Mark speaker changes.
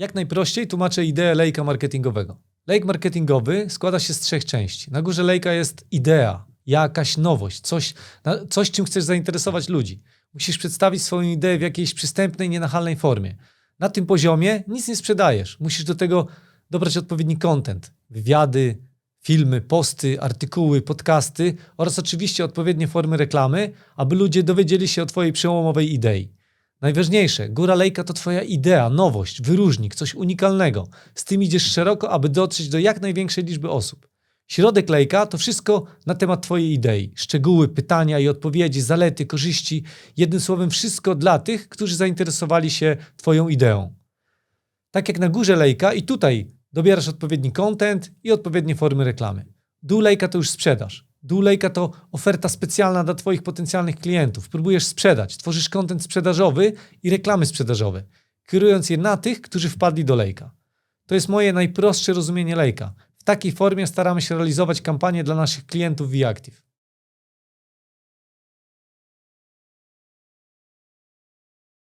Speaker 1: Jak najprościej tłumaczę ideę lejka marketingowego. Lejk marketingowy składa się z trzech części. Na górze lejka jest idea, jakaś nowość, coś, coś czym chcesz zainteresować ludzi. Musisz przedstawić swoją ideę w jakiejś przystępnej, nienachalnej formie. Na tym poziomie nic nie sprzedajesz. Musisz do tego dobrać odpowiedni content. Wywiady, filmy, posty, artykuły, podcasty oraz oczywiście odpowiednie formy reklamy, aby ludzie dowiedzieli się o Twojej przełomowej idei. Najważniejsze, góra lejka to Twoja idea, nowość, wyróżnik, coś unikalnego. Z tym idziesz szeroko, aby dotrzeć do jak największej liczby osób. Środek lejka to wszystko na temat Twojej idei. Szczegóły, pytania i odpowiedzi, zalety, korzyści. Jednym słowem, wszystko dla tych, którzy zainteresowali się Twoją ideą. Tak jak na górze lejka i tutaj dobierasz odpowiedni content i odpowiednie formy reklamy. Dół lejka to już sprzedaż. Dół lejka to oferta specjalna dla Twoich potencjalnych klientów. Próbujesz sprzedać, tworzysz content sprzedażowy i reklamy sprzedażowe, kierując je na tych, którzy wpadli do lejka. To jest moje najprostsze rozumienie lejka. W takiej formie staramy się realizować kampanie dla naszych klientów w Active.